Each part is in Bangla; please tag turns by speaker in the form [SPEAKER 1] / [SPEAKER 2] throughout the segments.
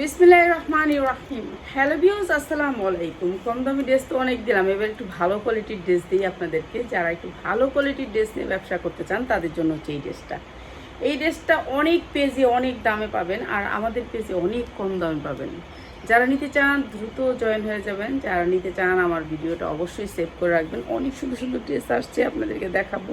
[SPEAKER 1] বিসমিল্লাহ রহমান রাহিম। হ্যালো ভিউজ আসসালামু আলাইকুম। কম দামি ড্রেস তো অনেক দিলাম। এবার একটু ভালো কোয়ালিটির ড্রেস দিই আপনাদেরকে। যারা একটু ভালো কোয়ালিটির ড্রেস নিয়ে ব্যবসা করতে চান, তাদের জন্য হচ্ছে এই ড্রেসটা। এই ড্রেসটা অনেক পেজে অনেক দামে পাবেন আর আমাদের পেজে অনেক কম দামে পাবেন। যারা নিতে চান, দ্রুত জয়েন হয়ে যাবেন। যারা নিতে চান, আমার ভিডিওটা অবশ্যই সেভ করে রাখবেন। অনেক সুন্দর সুন্দর ড্রেস আসছে, আপনাদেরকে দেখাবো।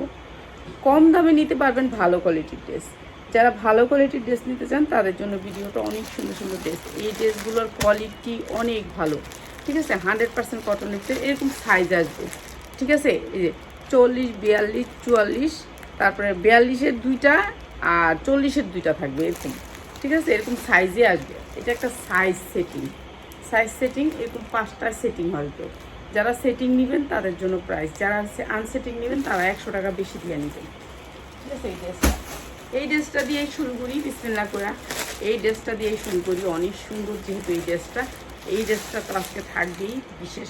[SPEAKER 1] কম দামে নিতে পারবেন ভালো কোয়ালিটির ড্রেস। যারা ভালো কোয়ালিটির ড্রেস নিতে চান, তাদের জন্য ভিডিওটা অনেক সুন্দর সুন্দর ড্রেস এই ড্রেসগুলোর কোয়ালিটি অনেক ভালো। ঠিক আছে? হান্ড্রেড পার্সেন্ট কটনের ভিতরে এরকম সাইজ আসবে। ঠিক আছে? এই যে চল্লিশ, বিয়াল্লিশ, চুয়াল্লিশ, তারপরে বিয়াল্লিশের দুইটা আর চল্লিশের দুইটা থাকবে এরকম। ঠিক আছে? এরকম সাইজে আসবে। এটা একটা সাইজ সেটিং সাইজ সেটিং এরকম পাঁচটা সেটিং হয়তো যারা সেটিং নেবেন, তাদের জন্য প্রাইস যারা আনসেটিং নেবেন, তারা একশো টাকা বেশি দিয়ে নেবেন। ঠিক আছে? এই ড্রেসটা এই ড্রেসটা দিয়েই শুরু করি বিসমিল্লা করে। এই ড্রেসটা দিয়েই শুরু করি, অনেক সুন্দর যেহেতু এই ড্রেসটা। এই ড্রেসটা তো আজকে থাকবেই বিশেষ।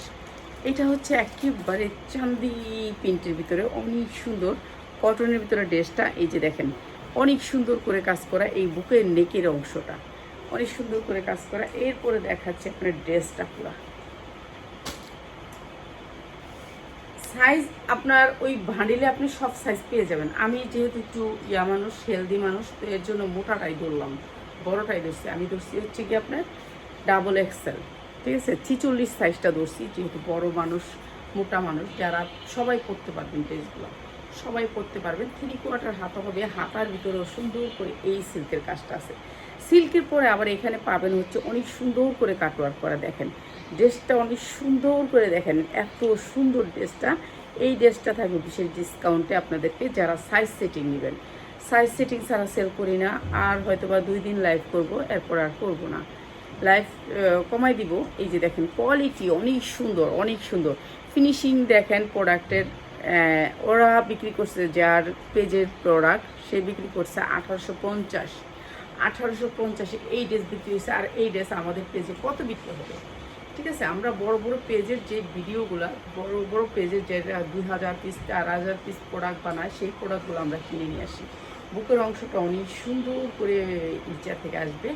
[SPEAKER 1] এটা হচ্ছে একেবারে চান্দি প্রিন্টের ভিতরে, অনেক সুন্দর। কটনের ভিতরে ড্রেসটা, এই যে দেখেন, অনেক সুন্দর করে কাজ করা এই বুকের নেকের অংশটা। অনেক সুন্দর করে কাজ করা। এরপরে দেখাচ্ছে আপনার ড্রেসটা পুরা। সাইজ আপনার ওই ভাঁড়িলে আপনি সব সাইজ পেয়ে যাবেন। আমি যেহেতু একটু ইয়া মানুষ হেলদি মানুষ, তো এর জন্য মোটাটাই ধরলাম, বড়টাই ধরছি। আমি ধরছি হচ্ছে কি আপনার ডাবল এক্সেল ঠিক আছে? ছিচল্লিশ সাইজটা ধরছি, যেহেতু বড় মানুষ, মোটা মানুষ, যারা সবাই পরতে পারবেন ড্রেসগুলো সবাই পরতে পারবেন। থ্রি কোয়ার্টার হাতা হবে, হাতার ভিতরেও সুন্দর করে এই সিল্কের কাজটা আছে। সিল্কের পরে আবার এখানে পাবেন হচ্ছে অনেক সুন্দর করে কাটওয়ার্ক করা, দেখেন। ড্রেসটা অনেক সুন্দর করে দেখেন, এত সুন্দর ড্রেসটা। এই ড্রেসটা থাকবে বিশেষ ডিসকাউন্টে আপনাদেরকে যারা সাইজ সেটিং নেবেন। সাইজ সেটিং ছাড়া সেল করি না, আর হয়তো বা দুই দিন লাইভ করব, এরপর আর করব না। লাইভ কমাই দিব। এই যে দেখেন কোয়ালিটি অনেক সুন্দর অনেক সুন্দর। ফিনিশিং দেখেন প্রোডাক্টের ওরা বিক্রি করছে যার পেজের প্রোডাক্ট সে বিক্রি করছে আঠারোশো পঞ্চাশ। আঠারোশো পঞ্চাশে এই ড্রেস বিক্রি হয়েছে, আর এই ড্রেস আমাদের পেজে কত বিক্রি হবে? ঠিক আছে, আমরা বড় বড় পেজের যে ভিডিওগুলো, বড় বড় পেজের যে দুই হাজার পিস চার হাজার পিস প্রোডাক্ট বানায়, সেই প্রোডাক্টগুলো আমরা কিনে নিয়ে আসি। বুকের অংশটা অনেক সুন্দর করে নিচা থেকে আসবে।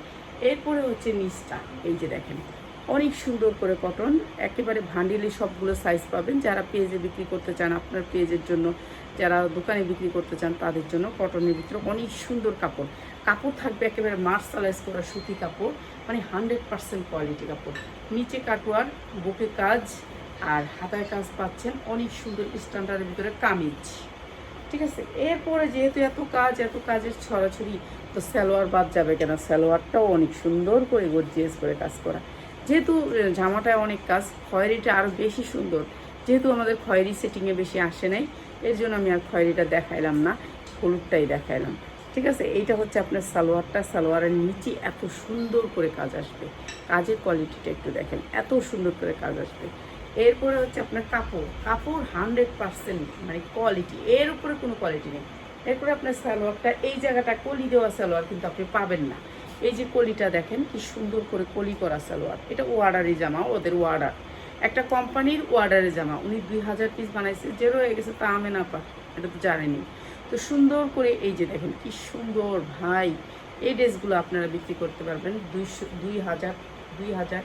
[SPEAKER 1] এরপরে হচ্ছে নিচটা, এই যে দেখেন, অনেক সুন্দর করে কটন একেবারে ভান্ডিলে সবগুলো সাইজ পাবেন। যারা পেজে বিক্রি করতে চান, আপনার পেজের জন্য, যারা দোকানে বিক্রি করতে চান, তাদের জন্য কটনের ভিতরে অনেক সুন্দর কাপড়। কাপড় থাকবে একেবারে মার্শালাইজ করা সুতি কাপড় মানে হান্ড্রেড পার্সেন্ট কোয়ালিটি কাপড়। নিচে কাটোয়ার বুকে কাজ আর হাতায় কাজ পাচ্ছেন অনেক সুন্দর স্ট্যান্ডার্ডের ভিতরে কামিজ। ঠিক আছে? এরপরে যেহেতু এত কাজ, এত কাজের ছড়াছড়ি, তো সালোয়ার বাদ যাবে কেন? সালোয়ারটাও অনেক সুন্দর করে গর্জিয়াস করে কাজ করা। যেহেতু জামাটায় অনেক কাজ, খয়েরিটা আরও বেশি সুন্দর। যেহেতু আমাদের খয়েরি সেটিংয়ে বেশি আসে নাই, এর জন্য আমি আর খয়েরিটা দেখাইলাম না, হলুদটাই দেখাইলাম। ঠিক আছে? এইটা হচ্ছে আপনার সালোয়ারটা। সালোয়ারের নিচে এত সুন্দর করে কাজ আসবে। কাজের কোয়ালিটিটা একটু দেখেন। এত সুন্দর করে কাজ আসবে। এরপরে হচ্ছে আপনার কাপড়। কাপড় হান্ড্রেড পার্সেন্ট মানে কোয়ালিটি এর উপরে কোনো কোয়ালিটি নেই। এরপরে আপনার সালোয়ারটা, এই জায়গাটা কলি দেওয়া সালোয়ার কিন্তু আপনি পাবেন না। এই যে কলিটা দেখেন, কি সুন্দর করে কলি করা সালোয়ার। এটা ওয়ার্ডারি জামা, ওদের ওয়ার্ডার একটা কোম্পানির ওয়ার্ডারি জামা। উনি দুই হাজার পিস বানাইছে যে হয়ে গেছে, তা আমি না পা এটা তো জানেনি তো সুন্দর করে এই যে দেখেন, কি সুন্দর ভাই। এই ড্রেসগুলো আপনারা বিক্রি করতে পারবেন। দুইশো, দুই হাজার দুই হাজার,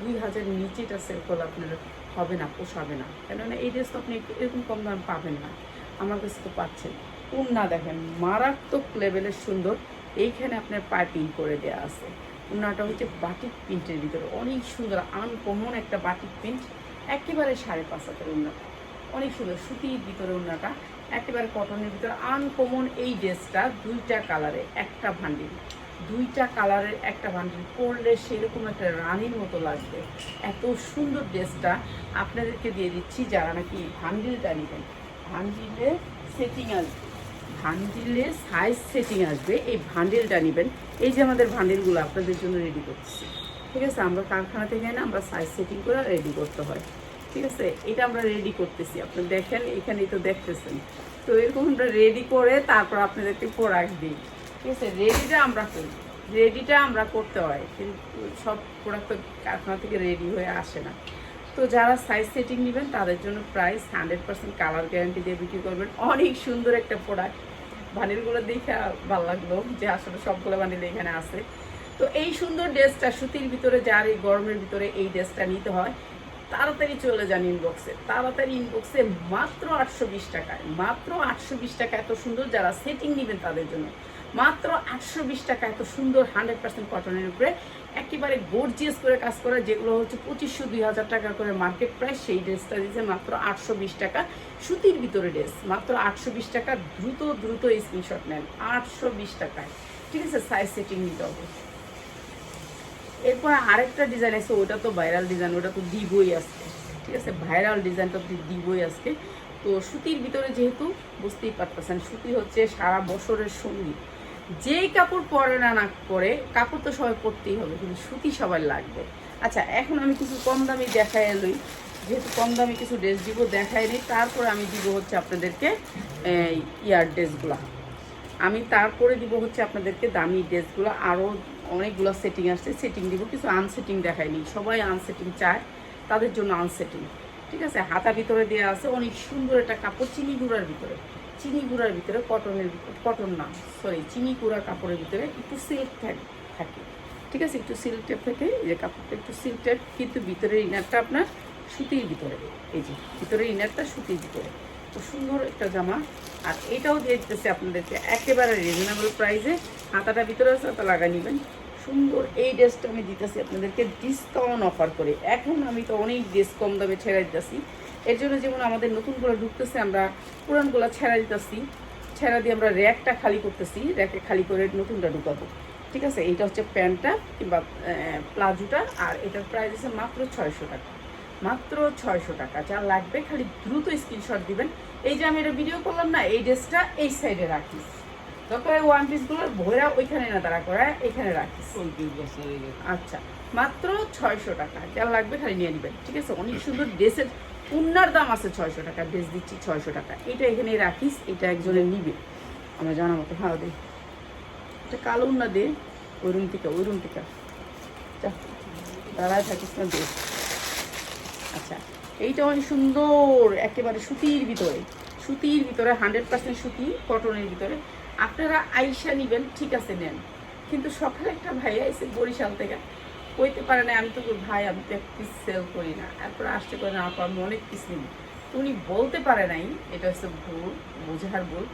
[SPEAKER 1] দুই হাজারের নিচেটা সেল করলে আপনার হবে না, পোষাবে না। কেননা এই ড্রেস তো আপনি এরকম কম দাম পাবেন না। আমার কাছে তো পাচ্ছেন। উন্না দেখেন, মারাত্মক লেভেলের সুন্দর। এইখানে আপনার পাইপিং করে দেওয়া আছে। উন্নাটা হচ্ছে বাটিক প্রিন্টের ভিতরে। অনেক সুন্দর আনকমন একটা বাটিক প্রিন্ট একেবারে সাড়ে পাঁচ হাতের উন্নাটা। অনেক সুন্দর, সুতির ভিতরে উন্নাটা। একেবারে কটনের ভিতরে আনকমন এই ড্রেসটা দুইটা কালারে একটা ভান্ডিল দুইটা কালারের একটা ভান্ডিল পরলে সেরকম একটা রানীর মতো লাগবে। এত সুন্দর ড্রেসটা আপনাদেরকে দিয়ে দিচ্ছি যারা নাকি ভান্ডিলটা নেবেন। ভান্ডিলে সেটিং আসবে ভান্ডিলে সাইজ সেটিং আসবে, এই ভান্ডিলটা নেবেন। এই যে আমাদের ভান্ডিলগুলো আপনাদের জন্য রেডি করতেছি ঠিক আছে, আমরা কারখানা থেকে না আমরা সাইজ সেটিং করে রেডি করতে হয়। ঠিক আছে? এটা আমরা রেডি করতেছি। আপনি দেখেন, এখানেই তো দেখতেছেন। তো এরকম আমরা রেডি করে তারপর আপনাদেরকে প্রোডাক্ট দিই। ঠিক আছে? রেডিটা আমরা করি। রেডিটা আমরা করতে হয়, কিন্তু সব প্রোডাক্ট তো কারখানা থেকে রেডি হয়ে আসে না। তো যারা সাইজ সেটিং নেবেন, তাদের জন্য price hundred percent colour guarantee দিয়ে বিক্রি করবেন। অনেক সুন্দর একটা প্রোডাক্ট ভানিলগুলো দেখে ভালো লাগল যে আসলে সবগুলো ভানিল এখানে আছে। তো এই সুন্দর ড্রেসটা সুতির ভিতরে, যার এই গরমের ভিতরে এই ড্রেসটা নিতে হয় তাড়াতাড়ি চলে যান ইনবক্সে তাড়াতাড়ি ইনবক্সে মাত্র আটশো বিশ টাকায়। মাত্র আটশো বিশ টাকা এত সুন্দর যারা সেটিং নেবেন তাদের জন্য। মাত্র আটশো বিশ টাকা এত সুন্দর হান্ড্রেড পার্সেন্ট কটনের উপরে একেবারে গর্জিয়াস করে কাজ করা, যেগুলো হচ্ছে পঁচিশশো দুই হাজার টাকা করে মার্কেট প্রাইস সেই ড্রেসটা দিয়েছে মাত্র আটশো বিশ টাকা। সুতির ভিতরে ড্রেস মাত্র আটশো বিশ টাকা। দ্রুত দ্রুত স্ক্রিনশট নেন। আটশো বিশ টাকায়। ঠিক আছে সাইজ সেটিং নিতে হবে। এরপর আরেকটা ডিজাইন আছে, ওটা তো ভাইরাল ডিজাইন ওটা তো দিবই আজকে। ঠিক আছে? ভাইরাল ডিজাইনটা তো দিবই আজকে। তো সুতির ভিতরে যেহেতু বুঝতেই পারতেছেন, সুতি হচ্ছে সারা বছরের সঙ্গী। যেই কাপড় পরে না না করে কাপড় তো সবাই পরতেই হবে, কিন্তু সুতি সবার লাগবে। আচ্ছা এখন আমি কিছু কম দামি দেখাই এলই। যেহেতু কম দামি কিছু ড্রেস দিব, দেখাই নিই। তারপরে আমি দিব হচ্ছে আপনাদেরকে ইয়ার ড্রেসগুলো আমি তারপরে দিব হচ্ছে আপনাদেরকে দামি ড্রেসগুলো আরও অনেকগুলো সেটিং আসছে। সেটিং দিব, কিছু আনসেটিং দেখায়নি। সবাই আনসেটিং চায়, তাদের জন্য আনসেটিং ঠিক আছে? হাতা ভিতরে দেওয়া আছে, অনেক সুন্দর একটা কাপড়, চিনি গুঁড়ার ভিতরে। চিনি গুঁড়ার ভিতরে কটনের কটন না সরি চিনি গুঁড়া কাপড়ের ভিতরে একটু সিল্ক থাকে ঠিক আছে? একটু সিল্ক টাইপ থেকে যে কাপড়টা একটু সিল্ক টাইপ কিন্তু ভিতরের ইনারটা আপনার সুতির ভিতরে। এই যে, ভিতরের ইনারটা সুতির ভিতরে। তো সুন্দর একটা জামা। আর এটাও দিয়ে দিতেছে আপনাদেরকে। একেবারে রিজনেবল প্রাইসে হাতাটা ভিতরে আছে, হাতা লাগা নেবেন। সুন্দর এই ড্রেসটা আমি দিতেছি আপনাদেরকে ডিসকাউন্ট অফার করে। এখন আমি তো অনেক ড্রেস কম দামে ছেড়ে দিতেছি। এর জন্য যেমন আমাদের নতুনগুলো ঢুকতেছে, আমরা পুরানগুলো ছেড়া দিতেছি। ছেড়া দিয়ে আমরা র্যাকটা খালি করতেছি, র্যাকে খালি করে নতুনটা ঢুকাবো। ঠিক আছে? এইটা হচ্ছে প্যান্টটা কিংবা প্লাজোটা, আর এটার প্রাইস আছে মাত্র ছয়শো টাকা। মাত্র ছয়শো টাকা। যা লাগবে খালি দ্রুত স্ক্রিনশট দিবেন। এই যে আমি এটা ভিডিও করলাম না, এই ড্রেসটা এই সাইডে রাখিস দরকার ওয়ান পিসগুলো ভৈরা ওইখানে না দাঁড়া করা এখানে রাখিস। আচ্ছা মাত্র ছয়শো টাকা। যা লাগবে খালি নিয়ে নেবেন ঠিক আছে? অনেক সুন্দর ড্রেসের উন্নার দাম আছে ছয়শো টাকা ড্রেস দিচ্ছি ছয়শো টাকা। এটা এখানে রাখিস এটা একজনের নিবে। আমরা জানা মতো ভালো দে এটা কালো উন্না দে ওই রুম থেকে ওই রুম থেকে। যা দাঁড়ায় থাকিস না দে। আচ্ছা এইটা অনেক সুন্দর একেবারে সুতির ভিতরে। সুতির ভিতরে হান্ড্রেড পার্সেন্ট সুতি কটনের ভিতরে। আপনারা আইসা নিবেন, ঠিক আছে, নেন। কিন্তু সকালে একটা ভাই এসে বরিশাল থেকে। কইতে পারে না আমি তো ভাই, আমি তো এক পিস সেল করি না। এরপর আসতে করে না আমি অনেক পিস নিব। উনি বলতে পারে নাই, এটা হচ্ছে ভুল, বোঝার ভুল।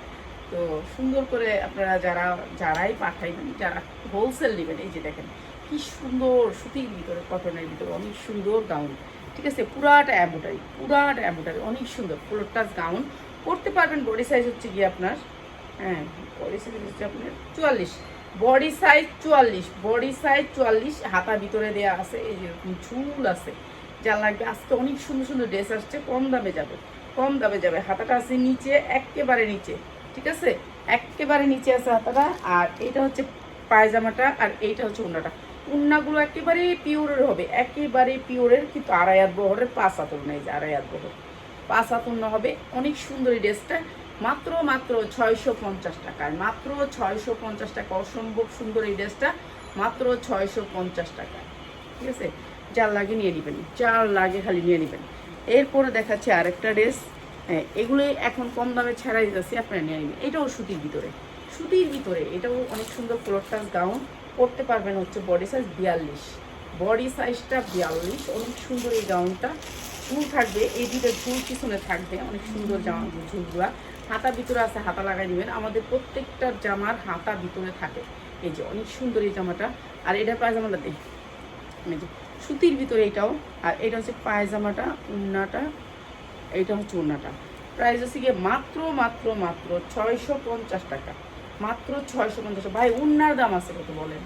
[SPEAKER 1] তো সুন্দর করে আপনারা যারা, যারাই পাঠাইবেন, যারা হোলসেল নেবেন, এই যে দেখেন, কি সুন্দর সুতির ভিতরে কটনের ভিতরে, অনেক সুন্দর গাউন ঠিক আছে, পুরাটা অ্যাম্বোটারি পুরাটা অ্যাম্বোটারি অনেক সুন্দর ফুলোর টাচ গাউন করতে পারবেন বডি সাইজ হচ্ছে গিয়ে আপনার হ্যাঁ বডি চুয়াল্লিশ। বডি সাইজ চুয়াল্লিশ। বডি সাইজ চুয়াল্লিশ। হাতা ভিতরে আছে, এই আছে। অনেক সুন্দর সুন্দর ড্রেস আসছে, কম দামে যাবে। কম দামে যাবে। হাতাটা আছে নিচে একেবারে নিচে। ঠিক আছে? একেবারে নিচে হাতাটা। আর হচ্ছে পায়জামাটা, আর এইটা হচ্ছে উন্নাটা উন্নাগুলো একেবারে পিওরের হবে। একেবারে পিওরের কিন্তু আড়াই হাত বহরের পাঁচ হাত যে আড়াই হাত বহর। পাঁচ হবে। অনেক সুন্দর এই ড্রেসটা মাত্র মাত্র ছয়শো পঞ্চাশ টাকায়। মাত্র ছয়শো পঞ্চাশ টাকা, অসম্ভব সুন্দর এই ড্রেসটা। মাত্র ছয়শো পঞ্চাশ টাকায়। ঠিক আছে? যার লাগে নিয়ে নেবেন। যার লাগে খালি নিয়ে নেবেন। এরপরে দেখাচ্ছে আরেকটা ড্রেস। হ্যাঁ এগুলোই এখন কম দামে ছাড়া দিতেছি, আপনারা নিয়ে নেবেন। এটাও সুতির ভিতরে। সুতির ভিতরে। এটাও অনেক সুন্দর টাচ গাউন পরতে পারবেন হচ্ছে বডি সাইজ বিয়াল্লিশ। বডি সাইজটা বিয়াল্লিশ। অনেক সুন্দর এই গাউনটা ঝুল থাকবে, এই দুটো ঝুল পিছনে থাকবে। অনেক সুন্দর জামা ঝুলগুলা। হাতা ভিতরে আছে, হাতা লাগাই দিবেন। আমাদের প্রত্যেকটা জামার হাতা ভিতরে থাকে। এই যে অনেক সুন্দর এই জামাটা। আর এটা পায়জামাটা দেখ। এই যে সুতির ভিতরে এটাও। আর এটা হচ্ছে পায়জামাটা, উন্নাটা। এইটা হচ্ছে উন্নাটা। প্রাইস হচ্ছে গিয়ে মাত্র মাত্র মাত্র ছয়শো পঞ্চাশ টাকা। মাত্র ছয়শো পঞ্চাশ। ভাই, উন্নার দাম আছে কত বলেন?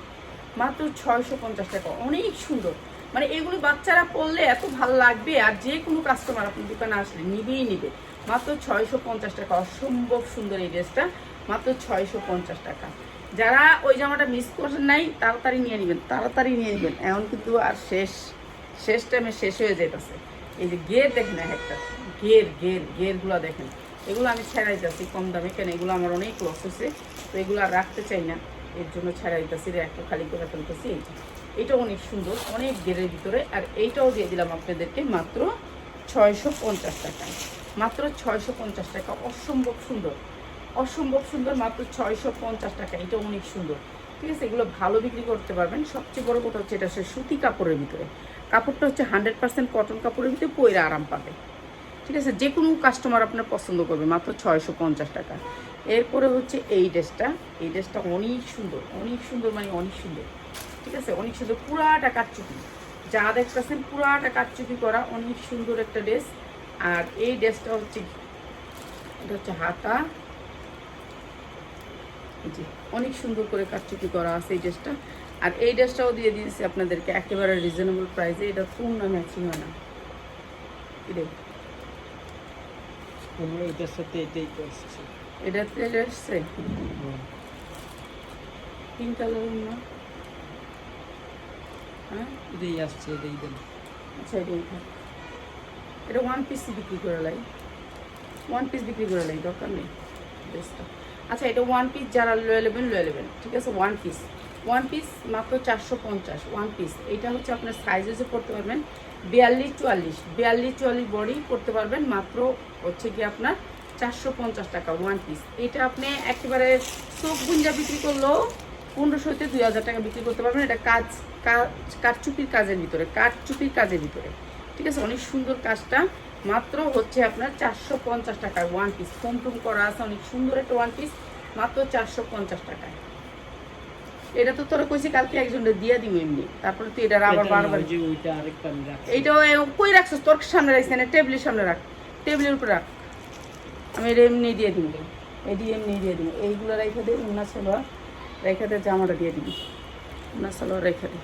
[SPEAKER 1] মাত্র ছয়শো পঞ্চাশ টাকা। অনেক সুন্দর। মানে এগুলো বাচ্চারা পরলে এত ভালো লাগবে। আর যে কোনো কাস্টমার আপনি দোকানে আসলে নিবেই নিবে। মাত্র ছয়শো পঞ্চাশ টাকা। অসম্ভব সুন্দর এই ড্রেসটা। মাত্র ছয়শো পঞ্চাশ টাকা। যারা ওই জামাটা মিস করেন নাই, তাড়াতাড়ি নিয়ে নেবেন, তাড়াতাড়ি নিয়ে নেবেন। এখন কিন্তু আর শেষ শেষ টাইমে শেষ হয়ে যেতেছে এই যে গের দেখেন এক একটা। গের গের গেরগুলো দেখেন। এগুলো আমি ছেড়াই যাচ্ছি কম দামে। কেন? এগুলো আমার অনেক লস হয়েছে। তো এগুলো আর রাখতে চাই না। এর জন্য ছেড়াই দিতেছি একটা খালি করে ফেলতেছি। এই যে। অনেক সুন্দর, অনেক গেরের ভিতরে। আর এইটাও দিয়ে দিলাম আপনাদেরকে মাত্র ছয়শো পঞ্চাশ টাকায় মাত্র ছয়শো পঞ্চাশ টাকা। অসম্ভব সুন্দর। অসম্ভব সুন্দর মাত্র ছয়শো পঞ্চাশ টাকা। এটা অনেক সুন্দর। ঠিক আছে, এগুলো ভালো বিক্রি করতে পারবেন। সবচেয়ে বড় কথা হচ্ছে, এটা হচ্ছে সুতি কাপড়ের ভিতরে। কাপড়টা হচ্ছে হান্ড্রেড পার্সেন্ট কটন কাপড়ের ভিতরে পরে আরাম পাবে। ঠিক আছে, যে কোনো কাস্টমার আপনার পছন্দ করবে, মাত্র ছয়শো পঞ্চাশ টাকা। এরপরে হচ্ছে এই ড্রেসটা। এই ড্রেসটা অনেক সুন্দর অনেক সুন্দর মানে অনেক সুন্দর। ঠিক আছে, অনেক সুন্দর পুরাটা কাটচুপি। যা দেখতেছেন পুরাটা কাটচুপি করা অনেক সুন্দর একটা ড্রেস। আর এই ড্রেসটা হচ্ছে এটা হচ্ছে হাতা। জি অনেক সুন্দর করে কাটচুপি করা আছে এই ড্রেসটা। আর এই ড্রেসটাও দিয়ে দিয়েছি আপনাদেরকে একেবারে রিজনেবল প্রাইসে এটা না ম্যাচিং হয় না।
[SPEAKER 2] এটার সাথে এটাই তো আসছে।
[SPEAKER 1] এটাতে এসছে পিঙ্ক কালারের না? হ্যাঁ?
[SPEAKER 2] এটাই আসছে এটাই দেন।
[SPEAKER 1] আচ্ছা এটাই। এটা ওয়ান পিস বিক্রি করে লাই। ওয়ান পিস বিক্রি করে লাই, দরকার নেই। আচ্ছা এটা ওয়ান পিস যারা লয়ে নেবেন লয়ে নেবেন ঠিক আছে ওয়ান পিস ওয়ান পিস মাত্র চারশো পঞ্চাশ ওয়ান পিস এটা হচ্ছে আপনার সাইজ হচ্ছে পড়তে পারবেন বিয়াল্লিশ চুয়াল্লিশ। বিয়াল্লিশ চুয়াল্লিশ বডি করতে পারবেন মাত্র হচ্ছে কি আপনার চারশো পঞ্চাশ টাকা ওয়ান পিস এটা আপনি একেবারে চোখ গুঞ্জা বিক্রি করলেও পনেরোশো হইতে দুই হাজার টাকা বিক্রি করতে পারবেন। এটা কাজ, কাঠচুপির কাজের ভিতরে, কাঠচুপির কাজের ভিতরে। ঠিক আছে অনেক সুন্দর কাজটা। মাত্র হচ্ছে আপনার চারশো পঞ্চাশ টাকায় ওয়ান পিস ফোম টুম করা আছে অনেক সুন্দর একটা ওয়ান পিস মাত্র চারশো পঞ্চাশ টাকায়। এটা তো তোরা কইছি কালকে একজনের দিয়ে দিব এমনি। তারপরে তুই এটা আবার বারবার এইটা কই রাখছিস? তোর সামনে রাখছিস না টেবিলের সামনে রাখ। টেবিলের উপরে রাখ। আমি এটা এমনি দিয়ে দিব এটি এমনি দিয়ে দিব এইগুলো রেখে দে উন্না সালোয়ার রেখে দে জামাটা দিয়ে দিবি। উন্না সালোয়ার রেখে দে।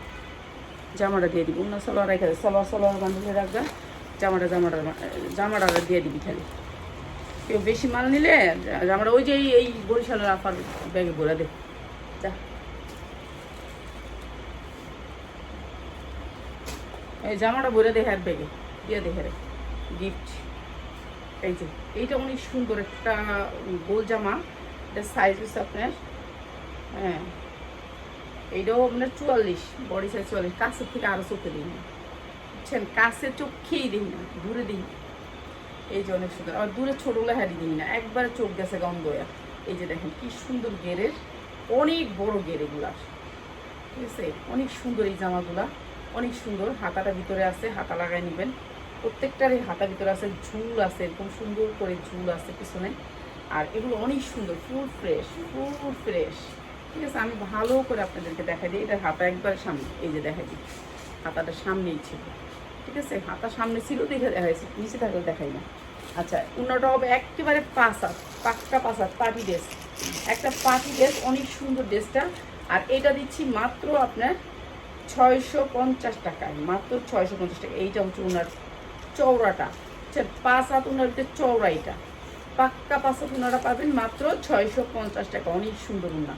[SPEAKER 1] জামাটা দিয়ে দিবি। অন্য সালোয়ার রেখে দে। সালোয়ার সালোয়ার বান্ধবী রাখবে। জামাটা জামাটা জামাটা দিয়ে দিবি খালি। কেউ বেশি মাল নিলে জামাটা ওই যে এই- বরিশালের আফার ব্যাগে ভরে দে। যা। এই জামাটা ভরে দে হ্যার ব্যাগে। দিয়ে দে হ্যারে গিফট এই যে, এইটা অনেক সুন্দর একটা গোল জামা। এটা সাইজ হচ্ছে আপনার হ্যাঁ। এইটাও আপনার চুয়াল্লিশ বডি সাইজ চুয়াল্লিশ। কাছের থেকে আরও চোখে দিই না। বুঝছেন? কাছে চোখ খেয়েই দিই না, দূরে দিই না। এই যে অনেক সুন্দর। আর দূরে ছোটগুলো হারিয়ে দিই না। একবারে চোখ গেছে গন্ধ হয়ে। এই যে দেখেন, কি সুন্দর গেরের, অনেক বড় গের এগুলার ঠিক আছে? অনেক সুন্দর এই জামাগুলা। অনেক সুন্দর। হাতাটা ভিতরে আছে, হাতা লাগাই নেবেন। প্রত্যেকটারই হাতা ভিতরে আছে, ঝুল আছে, এরকম সুন্দর করে ঝুল আছে পিছনে। আর এগুলো অনেক সুন্দর, ফুল ফ্রেশ ফুল ফ্রেশ। ঠিক আছে, আমি ভালো করে আপনাদেরকে দেখাই দিই। এটা হাতা একবার সামনে, এই যে দেখাই দিই। হাতাটা সামনেই ছিল, ঠিক আছে? হাতা সামনে ছিল দেখে দেখাইছি নিচে থাকলে দেখাই না। আচ্ছা উন্নটা হবে একেবারে পাঁচ হাত পাক্কা পাঁচ হাত পার্টি ড্রেস। একটা পার্টি ড্রেস, অনেক সুন্দর ড্রেসটা। আর এটা দিচ্ছি মাত্র আপনার ছয়শো পঞ্চাশ টাকায়, মাত্র ছয়শো পঞ্চাশ টাকা। এইটা হচ্ছে ওনার চওড়াটা। আচ্ছা পাঁচ হাত ওনার ভিতরে চওড়া এটা। পাক্কা পাঁচ ওনারা পাবেন মাত্র ছয়শো পঞ্চাশ টাকা, অনেক সুন্দর উন্না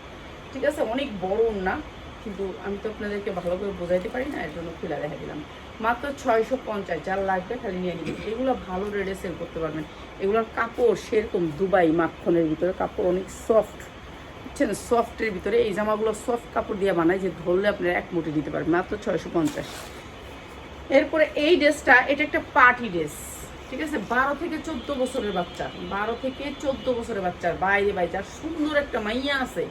[SPEAKER 1] ঠিক আছে, অনেক বড় উন্না কিন্তু আমি তো আপনাদেরকে ভালো করে বোঝাইতে পারি না এর জন্য খুলে দেখা দিলাম। মাত্র ছয়শো পঞ্চাশ, যার লাগবে খালি নিয়ে নিবেন। এগুলো ভালো রেটে সেল করতে পারবেন। এগুলোর কাপড় সেরকম দুবাই মাখনের ভিতরে, কাপড় অনেক সফট বুঝছেন? সফটের ভিতরে। এই জামাগুলো সফট কাপড় দিয়ে বানায় যে ধরলে আপনারা এক মুঠে দিতে পারবেন। মাত্র ছয়শো পঞ্চাশ। এরপরে এই ড্রেসটা, এটা একটা পার্টি ড্রেস, ঠিক আছে? বারো থেকে চোদ্দ বছরের বাচ্চা। বারো থেকে চোদ্দ বছরের বাচ্চার, বাইরে বাইরে। সুন্দর একটা মাইয়া আছে।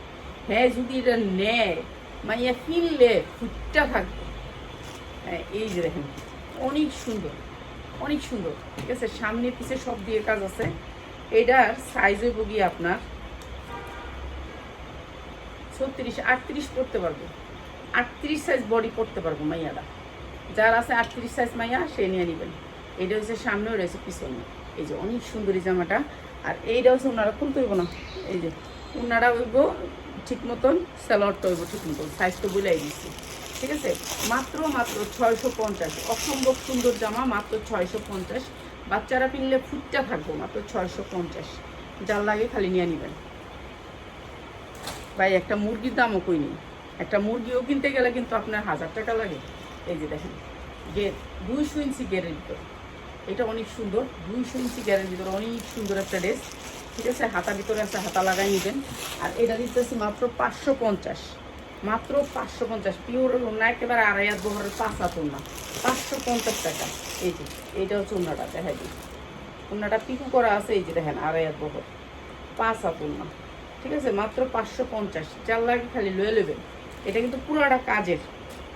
[SPEAKER 1] হ্যাঁ যদি এটা নেয়, মাইয়া কিনলে ফুটটা থাকবে। হ্যাঁ এই যে দেখেন, অনেক সুন্দর অনেক সুন্দর। ঠিক আছে, সামনে পিছে সব দিয়ে কাজ আছে। এটার সাইজ হইব আপনার ছত্রিশ, আটত্রিশ পড়তে পারব। আটত্রিশ সাইজ বডি পড়তে পারব মাইয়াটা। যার আছে আটত্রিশ সাইজ মাইয়া, সে নিয়ে নেবেন। এটা হচ্ছে সামনেও রয়েছে পিছনে। এই যে অনেক সুন্দরী জামাটা। আর এইটা হচ্ছে ওনারা খুলতে হইব না। এই যে, ওনারা হইব ঠিক মতন স্যালোয়ারটা হইব ঠিক মতন সাইজ তো বলেই দিচ্ছি ঠিক আছে? মাত্র মাত্র ছয়শো পঞ্চাশ। অসম্ভব সুন্দর জামা, মাত্র ছয়শো পঞ্চাশ। বাচ্চারা কিনলে ফুটটা থাকব, মাত্র ছয়শো পঞ্চাশ। যার লাগে খালি নিয়ে নেবেন। ভাই, একটা মুরগির দামও কই নেই। একটা মুরগিও কিনতে গেলে কিন্তু আপনার হাজার টাকা লাগে। এই যে দেখেন গের দুইশো ইঞ্চি ভিতর। এটা অনেক সুন্দর, দুইশো ইঞ্চি ভিতর অনেক সুন্দর একটা ড্রেস ঠিক আছে? হাতা ভিতরে আছে, হাতা লাগাই নেবেন। আর এটা দিতে দিতেছি মাত্র পাঁচশো পঞ্চাশ। মাত্র পাঁচশো পঞ্চাশ। পিওর না, একেবারে আড়াই হাত বহরের পাঁচ ওনা পাঁচশো পঞ্চাশ টাকা। এই যে, এইটা হচ্ছে উন্নাটা দেখাই দিই ওনাটা পিকু করা আছে, এই যে দেখেন, আড়াই হাত বহর। পাঁচ হাত ওনা ঠিক আছে? মাত্র পাঁচশো পঞ্চাশ। চার লাগে খালি লয়ে নেবেন এটা কিন্তু পুরাটা কাজের,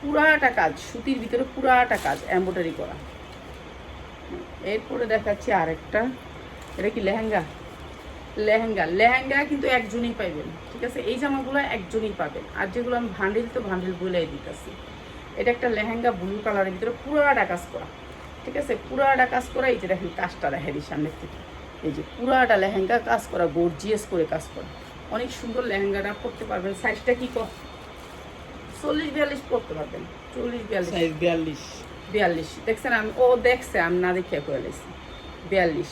[SPEAKER 1] পুরাটা কাজ। সুতির ভিতরে পুরাটা কাজ এম্ব্রয়ডারি করা। এরপরে দেখাচ্ছি আরেকটা। এটা কি লেহেঙ্গা? লেহেঙ্গা। লেহেঙ্গা কিন্তু একজনই পাইবেন ঠিক আছে? এই জামাগুলো একজনই পাবেন। আর যেগুলো আমি ভান্ডিল তো ভান্ডিল বলে দিতেছি। এটা একটা লেহেঙ্গা ব্লু কালারের ভিতরে পুরাটা কাজ করা ঠিক আছে? পুরাটা কাজ করা এই যে দেখেন কাজটা দেখেন এই সামনের থেকে। এই যে পুরাটা লেহেঙ্গা কাজ করা গর্জিয়াস করে কাজ করা। অনেক সুন্দর লেহেঙ্গাটা পরতে পারবেন। সাইজটা কি কর চল্লিশ বিয়াল্লিশ পরতে পারবেন। চল্লিশ বিয়াল্লিশ।
[SPEAKER 2] বিয়াল্লিশ।
[SPEAKER 1] বিয়াল্লিশ। দেখছেন আমি ও দেখছে আমি না দেখিয়া করে লেছি বিয়াল্লিশ।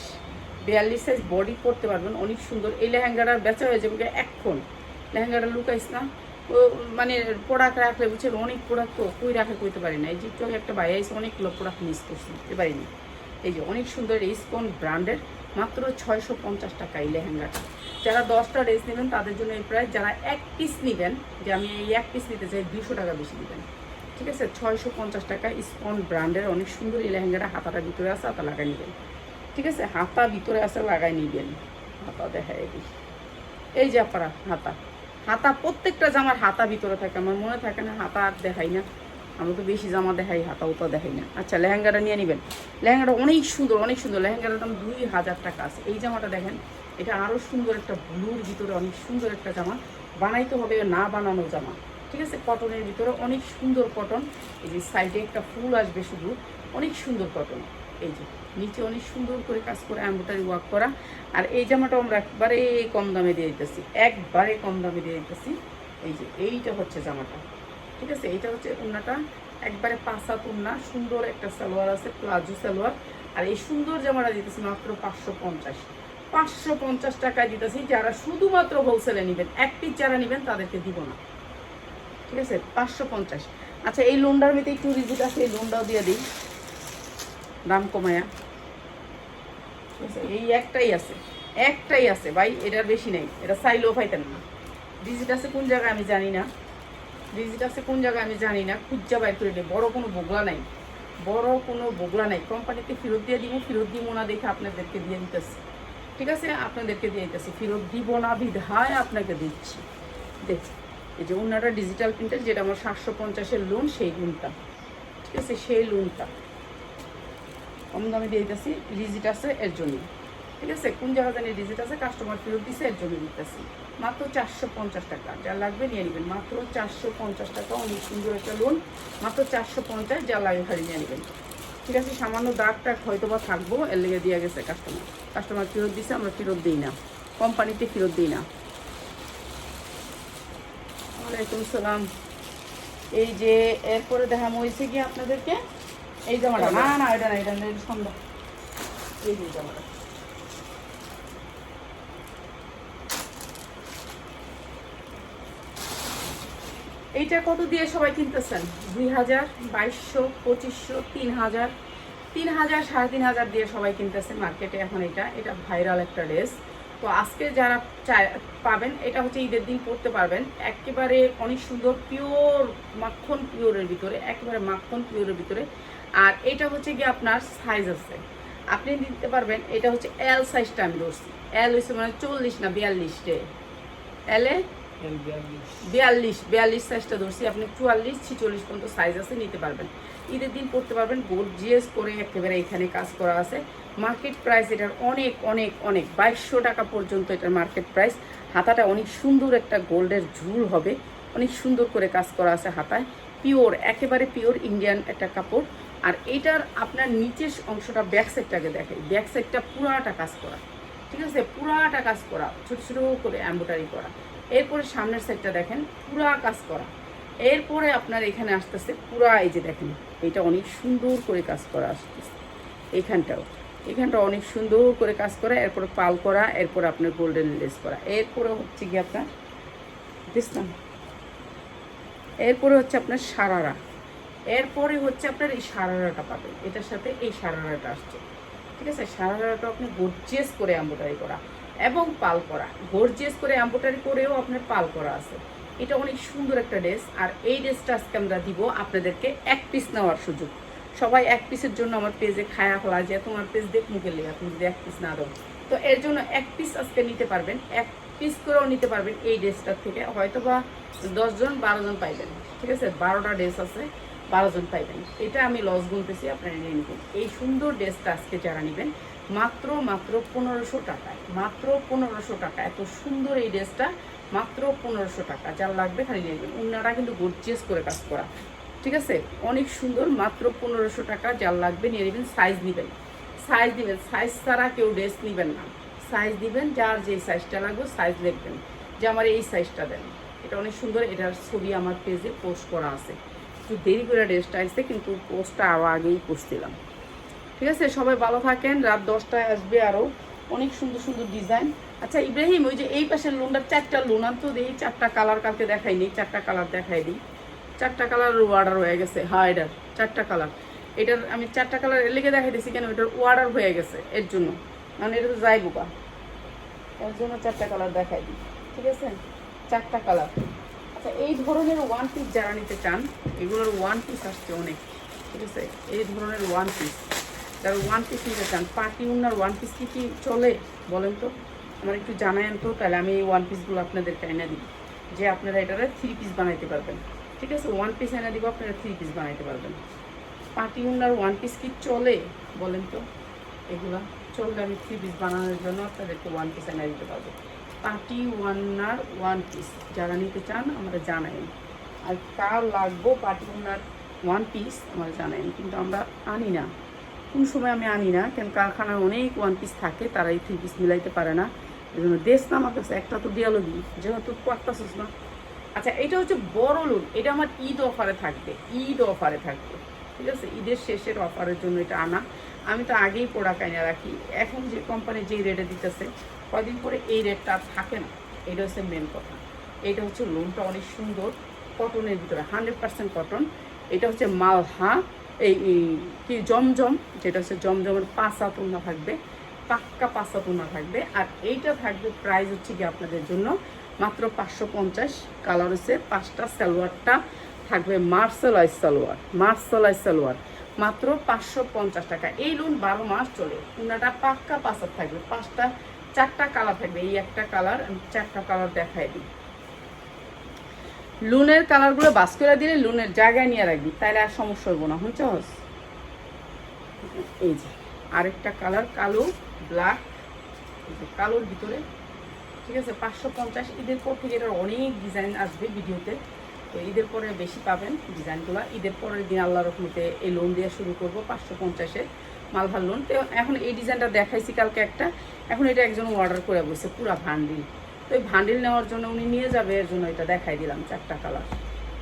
[SPEAKER 1] বিয়াল্লিশ সাইজ বডি পরতে পারবেন, অনেক সুন্দর। এই লেহেঙ্গাটা বেচা হয়ে যাবে এখন লেহেঙ্গাটা লুকাইস না। ও মানে প্রোডাক্ট রাখলে বুঝছেন, অনেক প্রোডাক্ট তো কই রাখে কইতে পারি না। এই যে আগে একটা বাইরে এসে অনেকগুলো প্রোডাক্ট মিস করছি দিতে পারিনি এই যে অনেক সুন্দর ইসকন ব্র্যান্ডের, মাত্র ছয়শো পঞ্চাশ টাকা এই লেহেঙ্গাটা। যারা দশটা ড্রেস নেবেন, তাদের জন্য এই প্রায় যারা এক পিস নেবেন, যে আমি এই এক পিস নিতে চাই দুশো টাকা বেশি নেবেন ঠিক আছে? ছয়শো পঞ্চাশ টাকা স্পন ব্র্যান্ডের অনেক সুন্দর এই লেহেঙ্গাটা হাতাটা ভিতরে আছে, হাতা লাগাই নেবেন। ঠিক আছে? হাতা ভিতরে আছে, লাগাই নিবেন হাতা দেখায় এই এই যে আপনারা, হাতা। হাতা, প্রত্যেকটা জামার হাতা ভিতরে থাকে। আমার মনে থাকে না হাতা আর দেখাই না। আমরা তো বেশি জামা দেখাই, হাতা উতা দেখাই না। আচ্ছা লেহেঙ্গাটা নিয়ে নেবেন। লেহেঙ্গাটা অনেক সুন্দর অনেক সুন্দর। লেহেঙ্গাটার দাম দুই হাজার টাকা আছে। এই জামাটা দেখেন, এটা আরও সুন্দর একটা ব্লুর ভিতরে, অনেক সুন্দর একটা জামা। বানাইতে হবে না বানানো জামা। ঠিক আছে? কটনের ভিতরে অনেক সুন্দর কটন। এই যে সাইডে একটা ফুল আসবে শুধু। অনেক সুন্দর কটন। এই যে, নিচে অনেক সুন্দর করে কাজ করে এম্ব্রয়ডারি ওয়ার্ক করা। আর এই জামাটা আমরা একবারে কম দামে দিয়ে দিতেছি, একবারে কম দামে দিয়ে দিতেছি। এই যে, এইটা হচ্ছে জামাটা, ঠিক আছে? এইটা হচ্ছে উন্নাটা একবারে পাঁচাত উন্না সুন্দর একটা সালোয়ার আছে, প্লাজো সালোয়ার। আর এই সুন্দর জামাটা দিতেছি মাত্র পাঁচশো পঞ্চাশ। পাঁচশো পঞ্চাশ টাকায় দিতেছি, যারা শুধুমাত্র হোলসেলে নেবেন, এক পিস যারা নেবেন, তাদেরকে দিব না। ঠিক আছে? পাঁচশো পঞ্চাশ। আচ্ছা এই লোনটার মধ্যে একটু রিজিট আছে, এই লোনটাও দিয়ে দিই। দাম কমায়া। এই একটাই আছে একটাই আছে ভাই, এটার বেশি নেই, এটা চাইলেও পাইতেন না। ডিজিট আছে কোন জায়গায় আমি জানি না, ডিজিট আছে কোন জায়গায় আমি জানি না, খুঁজা বাইর করে নেই, বড় কোনো বগলা নাই, বড় কোনো বগলা নাই। কোম্পানিতে ফেরত দিয়ে দিব ফেরত দিব না দেখে আপনাদেরকে দিয়ে দিতেছি। ঠিক আছে? আপনাদেরকে দিয়ে দিতেছি, ফেরত দিব না, বিধায় আপনাকে দিচ্ছি। দেখছি এই যে অন্যটা ডিজিটাল প্রিন্টার যেটা আমার সাতশো পঞ্চাশের লোন সেই লোনটা ঠিক আছে? সেই লোনটা কম দামে দিয়ে দিতেছি রিজিট আছে এর জন্য। ঠিক আছে? কোন জায়গা জানি রিজিট আছে কাস্টমার ফেরত দিছে, এর জন্য দিতেছি। মাত্র চারশো পঞ্চাশ টাকা। যা লাগবে নিয়ে নেবেন। মাত্র চারশো পঞ্চাশ টাকা, অনেক সুন্দর একটা লোন মাত্র চারশো পঞ্চাশ যা লাগে খালি নিয়ে নেবেন। ঠিক আছে? সামান্য দাগ টাগ হয়তো বা থাকব, এর লেগে দিয়ে গেছে কাস্টমার কাস্টমার ফেরত দিছে, আমরা ফেরত দিই না। কোম্পানিতে ফেরত দিই না। ওয়ালাইকুম সালাম। এই যে, এরপরে দেখা হয়েছে কি আপনাদেরকে? এই জামাটা না না, এটা না এটা না এটা সন্ধ্যা। এই জামাটা। এইটা কত দিয়ে সবাই কিনতেছেন? দুই হাজার, বাইশশো, পঁচিশশো, তিন হাজার। তিন হাজার, সাড়ে তিন হাজার দিয়ে সবাই কিনতেছে মার্কেটে এখন এটা। এটা ভাইরাল একটা ড্রেস। তো আজকে যারা পাবেন, এটা হচ্ছে ঈদের দিন পরতে পারবেন। একেবারে অনেক সুন্দর পিওর মাখন পিওরের ভিতরে, একেবারে মাখন পিওরের ভিতরে। আর এটা হচ্ছে কি আপনার সাইজ আছে। আপনি নিতে পারবেন, এটা হচ্ছে এল সাইজটা আমি ধরছি। এল হচ্ছে মানে চল্লিশ না বিয়াল্লিশটে এলে
[SPEAKER 2] বিয়াল্লিশ
[SPEAKER 1] বিয়াল্লিশ বিয়াল্লিশ সাইজটা ধরছি। আপনি চুয়াল্লিশ, ছিচল্লিশ পর্যন্ত সাইজ আছে, নিতে পারবেন। ঈদের দিন পড়তে পারবেন গোল্ড জিএস করে একেবারে এখানে কাজ করা আছে। মার্কেট প্রাইস এটার অনেক অনেক অনেক, বাইশশো টাকা পর্যন্ত এটার মার্কেট প্রাইস হাতাটা অনেক সুন্দর একটা গোল্ডের ঝুল হবে। অনেক সুন্দর করে কাজ করা আছে হাতায়। পিওর একেবারে পিওর ইন্ডিয়ান একটা কাপড়। আর এটার আপনার নিচের অংশটা ব্যাক সাইডটাকে দেখে ব্যাক সাইডটা পুরাটা কাজ করা। ঠিক আছে? পুরাটা কাজ করা। ছোট ছোট করে এম্ব্রয়ডারি করা। এরপরে সামনের সাইডটা দেখেন, পুরা কাজ করা। এরপরে আপনার এখানে আসতেছে পুরা এই যে দেখেন, এটা অনেক সুন্দর করে কাজ করা আসতেছে। এখানটাও। এখানটা অনেক সুন্দর করে কাজ করা। এরপরে পাল করা, এরপর আপনার গোল্ডেন লেস করা। এরপরে হচ্ছে কি আপনার দেখলাম এরপরে হচ্ছে আপনার সারারা। এরপরে হচ্ছে আপনার এই সারারাটা পাবেন। এটার সাথে এই সারারাটা আসছে। ঠিক আছে? সারারাটা আপনি গর্জিয়াস করে এম্ব্রয়ডারি করা এবং পাল করা। গর্জিয়াস করে এম্ব্রয়ডারি করেও আপনার পাল করা আছে। এটা অনেক সুন্দর একটা ড্রেস। আর এই ড্রেসটা আজকে আমরা দিব আপনাদেরকে এক পিস নেওয়ার সুযোগ। সবাই এক পিসের জন্য আমার পেজে খায়া ফেলা যে তোমার পেজ দেখ মুখে লেগে তুমি যদি এক পিস না দাও। তো এর জন্য এক পিস আজকে নিতে পারবেন। এক পিস করেও নিতে পারবেন এই ড্রেসটার থেকে। হয়তো বা দশজন বারোজন পাইবেন। ঠিক আছে? বারোটা ড্রেস আছে। বারোজন পাইবেন। এটা আমি লস গুনতেছি আপনারা নিয়ে নেবেন। এই সুন্দর ড্রেসটা আজকে যারা নেবেন, মাত্র মাত্র পনেরোশো টাকায়, মাত্র পনেরোশো টাকা, এত সুন্দর এই ড্রেসটা, মাত্র পনেরোশো টাকা। যার লাগবে খালি নিয়ে নেবেন। উন্নাটা কিন্তু গর্জিয়াস করে কাজ করা। ঠিক আছে? অনেক সুন্দর, মাত্র পনেরোশো টাকা, যার লাগবে নিয়ে নেবেন সাইজ নেবেন। সাইজ দিবেন সাইজ ছাড়া কেউ ড্রেস নেবেন না। সাইজ দিবেন, যার যে সাইজটা লাগবে সাইজ লিখবেন যে আমার এই সাইজটা দেন। এটা অনেক সুন্দর, এটার ছবি আমার পেজে পোস্ট করা আছে। একটু দেরি করে ড্রেসটা আসছে, কিন্তু পোস্টটা আরও আগেই দিলাম। ঠিক আছে, সবাই ভালো থাকেন, রাত দশটায় আসবে আরও অনেক সুন্দর সুন্দর ডিজাইন আচ্ছা ইব্রাহিম, ওই যে এই পাশের লোনটার চারটা লোন আনতো দিই চারটা কালার কালকে দেখাই নি চারটা কালার দেখাই দিই। চারটা কালার অর্ডার হয়ে গেছে। হ্যাঁ এটার চারটা কালার এটার, আমি চারটা কালারের লেগে দেখাই দিছি কেন, এটার অর্ডার হয়ে গেছে এর জন্য। মানে এটা তো যাই বোকা এর জন্য চারটা কালার দেখাই দিই। ঠিক আছে? চারটা কালার আচ্ছা এই ধরনের ওয়ান পিস যারা নিতে চান, এগুলোর ওয়ান পিস আসছে অনেক, ঠিক আছে? এই ধরনের ওয়ান পিস যারা ওয়ান পিস নিতে চান, পার্টি উন্নার ওয়ান পিস কি কি চলে, বলেন তো? আমার একটু জানায়েন তো, তাহলে আমি এই ওয়ান পিসগুলো আপনাদেরকে এনে দিই, যে আপনারা এটারে থ্রি পিস বানাইতে পারবেন, ঠিক আছে? ওয়ান পিস এনে দিব, আপনারা থ্রি পিস বানাইতে পারবেন। পার্টি উন্নার ওয়ান পিস কি চলে, বলেন তো? এগুলা চললে আমি থ্রি পিস বানানোর জন্য আপনাদেরকে ওয়ান পিস এনে দিতে পারব। পার্টি ওয়ান্নার ওয়ান পিস। যারা নিতে চান, আমরা জানাই। আর কার লাগবো পার্টি ওয়ান্নার ওয়ান পিস, আমরা জানাই। কিন্তু আমরা আনি না। কোন সময় আমি আনি না, কেন কারখানায় অনেক ওয়ান পিস থাকে তারা এই থ্রি পিস মিলাইতে পারে না। এই জন্য দেশ না আমার কাছে একটা তো দিয়ালো দিই, যেহেতু পারতাছিস না। আচ্ছা এটা হচ্ছে বড় লোন এটা আমার ঈদ অফারে থাকবে, ঈদ অফারে থাকবে। ঠিক আছে? ঈদের শেষের অফারের জন্য এটা আনা। আমি তো আগেই প্রোডাক্ট আইনা রাখি। এখন যে কোম্পানি যেই রেটে দিতেছে কদিন পরে এই রেটটা থাকে না। এটা হচ্ছে মেন কথা। এটা হচ্ছে লোনটা অনেক সুন্দর। কটনের ভিতরে হান্ড্রেড পার্সেন্ট কটন এটা হচ্ছে মালহা। এই কি জমজম, যেটা হচ্ছে জমজমের পাঁচা তুলনা থাকবে, পাক্কা পাঁচা তুলনা থাকবে। আর এইটা থাকবে প্রাইস হচ্ছে কি আপনাদের জন্য মাত্র পাঁচশো পঞ্চাশ। কালার হচ্ছে পাঁচটা সালোয়ারটা থাকবে মার্শালাইজ সালোয়ার। মার্শালাইজ সালোয়ার। মাত্র পাঁচশো পঞ্চাশ টাকা। এই লোন বারো মাস চলে। উনাটা পাক্কা পাঁচার থাকবে। পাঁচটা, চারটা কালার থাকবে। এই একটা কালার আমি চারটা কালার দেখাই দিই। লুনের কালারগুলো বাস করে দিলে লুনের জায়গায় নিয়ে রাখবি। তাহলে আর সমস্যা হইব না। হুঁচস এই যে, আরেকটা কালার কালো ব্ল্যাক কালোর ভিতরে। ঠিক আছে, পাঁচশো পঞ্চাশ। ঈদের পর থেকে এটার অনেক ডিজাইন আসবে ভিডিওতে। তো ঈদের পরে বেশি পাবেন ডিজাইনগুলো। ঈদের পরের দিন আল্লাহ রহমতে এই লোন দেওয়া শুরু করব, পাঁচশো পঞ্চাশে মালভার লোন তো এখন এই ডিজাইনটা দেখাইছি কালকে একটা। এখন এটা একজন অর্ডার করে বসে পুরা ভান্ডিল। তো এই ভান্ডিল নেওয়ার জন্য উনি নিয়ে যাবে, এর জন্য এটা দেখাই দিলাম, চারটা কালার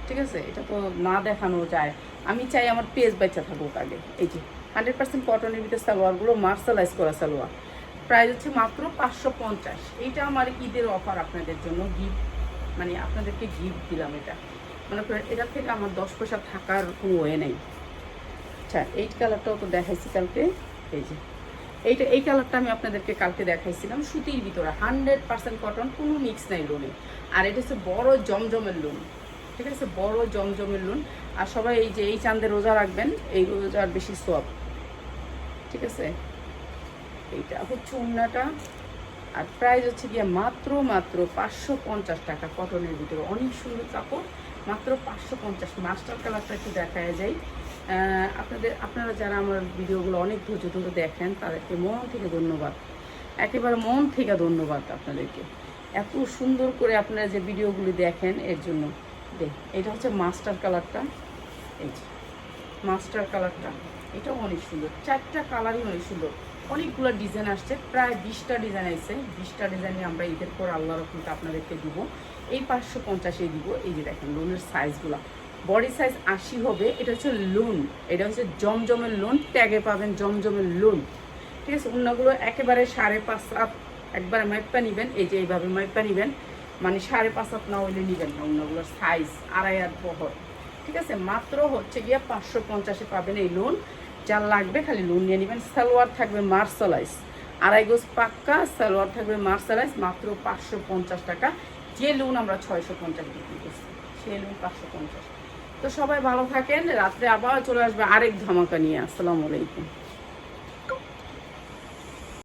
[SPEAKER 1] ঠিক আছে? এটা তো না দেখানো যায়। আমি চাই আমার পেজ বাচ্চা থাকুক আগে। এই যে হান্ড্রেড পার্সেন্ট কটনের ভিতরে সালোয়ারগুলো মার্শালাইজ করা সালোয়ার। প্রাইস হচ্ছে মাত্র পাঁচশো পঞ্চাশ। এইটা আমার ঈদের অফার আপনাদের জন্য গিফট মানে আপনাদেরকে গিফট দিলাম এটা। মনে এটার থেকে আমার দশ পয়সা থাকার কোনো ওয়ে নেই। আচ্ছা এই কালারটাও তো দেখাইছি কালকে। এই যে, এইটা, এই কালারটা আমি আপনাদেরকে কালকে দেখাইছিলাম, সুতির ভিতরে। হান্ড্রেড পার্সেন্ট কটন কোনো মিক্স নাই লোনে আর এটা হচ্ছে বড় জমজমের লোন ঠিক আছে? বড় জমজমের লোন আর সবাই এই যে, এই চাঁদে রোজা রাখবেন, এই রোজার বেশি সব ঠিক আছে? এইটা হচ্ছে উন্নাটা। আর প্রাইস হচ্ছে গিয়ে মাত্র মাত্র পাঁচশো পঞ্চাশ টাকা কটনের ভিতরে। অনেক সুন্দর কাপড়। মাত্র পাঁচশো পঞ্চাশ। মাস্টার কালারটা একটু দেখা যায় আপনাদের, আপনারা যারা আমার ভিডিওগুলো অনেক ধৈর্য ধরে দেখেন, তাদেরকে মন থেকে ধন্যবাদ। একেবারে মন থেকে ধন্যবাদ আপনাদেরকে। এত সুন্দর করে আপনারা যে ভিডিওগুলি দেখেন, এর জন্য দেখ এটা হচ্ছে মাস্টার কালারটা এই যে মাস্টার কালারটা এটাও অনেক সুন্দর। চারটা কালারই অনেক সুন্দর। অনেকগুলো ডিজাইন আসছে, প্রায় বিশটা ডিজাইন আসছে বিশটা ডিজাইনে আমরা ঈদের পর আল্লাহ রকমটা আপনাদেরকে দিব। এই পাঁচশো পঞ্চাশে দিব। এই যে দেখেন লোনের সাইজগুলো বডি সাইজ আশি হবে, এটা হচ্ছে লোন এটা হচ্ছে জমজমের লোন ট্যাগে পাবেন জমজমের লোন ঠিক আছে? অন্যগুলো একেবারে সাড়ে পাঁচ হাত, একবারে মাইপা নিবেন। এই যে এইভাবে মাইপা নিবেন। মানে সাড়ে পাঁচ হাত না হইলে নিবেন না অন্যগুলোর সাইজ আড়াই হাত বহর। ঠিক আছে? মাত্র হচ্ছে গিয়ে পাঁচশো পঞ্চাশে পাবেন এই লোন যা লাগবে খালি লোন নিয়ে নেবেন। সালোয়ার থাকবে মার্শালাইজ আড়াই গোজ পাক্কা, সালোয়ার থাকবে মার্শালাইজ মাত্র পাঁচশো পঞ্চাশ টাকা। যে লোন আমরা ছয়শো পঞ্চাশ বিক্রি করছি সেই লোন পাঁচশো পঞ্চাশ। তো সবাই ভালো থাকেন, রাত্রে আবার চলে আসবে আরেক ধামাকা নিয়ে। আসসালামু আলাইকুম।